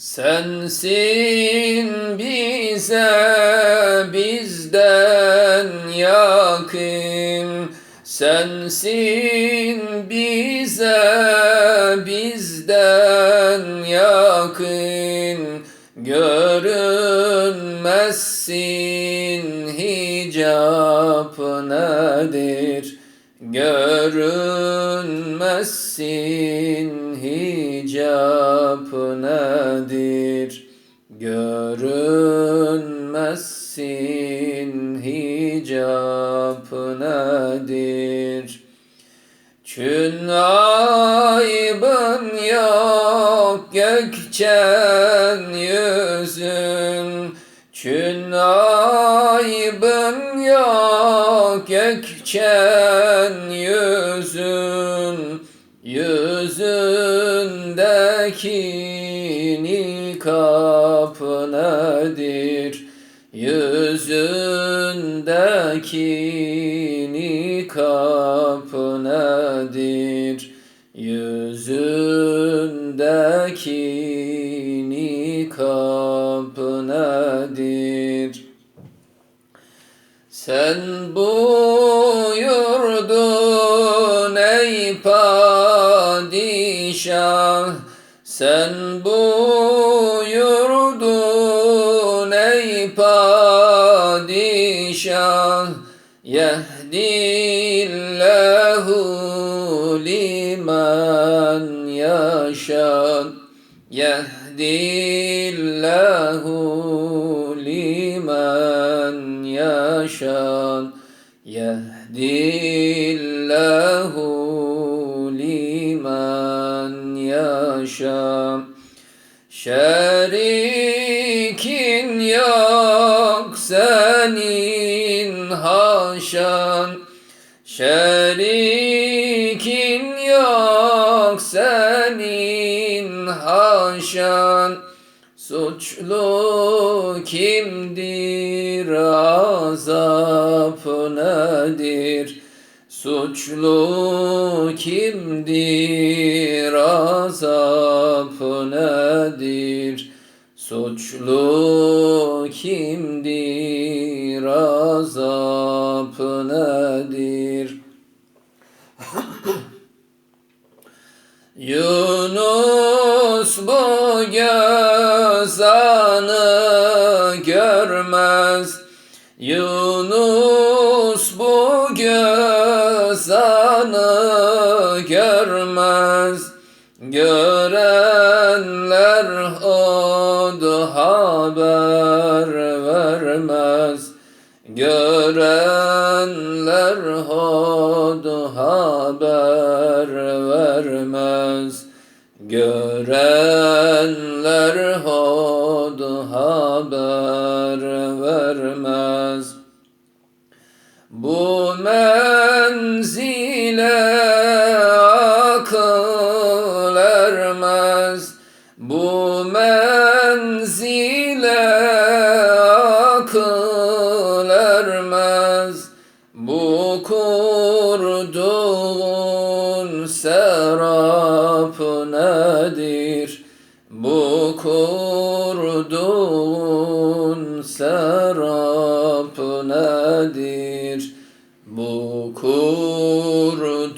Sensin bize bizden yakın Sensin bize bizden yakın Görünmezsin hicap nedir? Görünmezsin hicap nedir? Görünmezsin hicap nedir? Çün aybın yok gökçen yüzün Çün aybın yok gökçen yüzün Yüzündeki nikap nedir? Yüzündeki nikap nedir? Yüzündeki nikap nedir? Sen buyurdun ey padişah Sen buyurdun ey padişah Yehdillahu liman yaşa Yehdillahu liman yaşa Yehdillahu liman yaşa Şerikin yok senin haşan. Şerikin haşan Suçlu kimdir azap nedir? Suçlu kimdir azap nedir? Suçlu kimdir azap nedir? Yunus bu göz anı görmez. Yunus bu göz anı görmez. Görenler od haber vermez. Görenler od haber vermez Görenler od haber vermez. Bu menzile akıl ermez. Bu menzile akıl ermez. Bu kurduğun serap kurduğun serap nedir? Bu kurduğun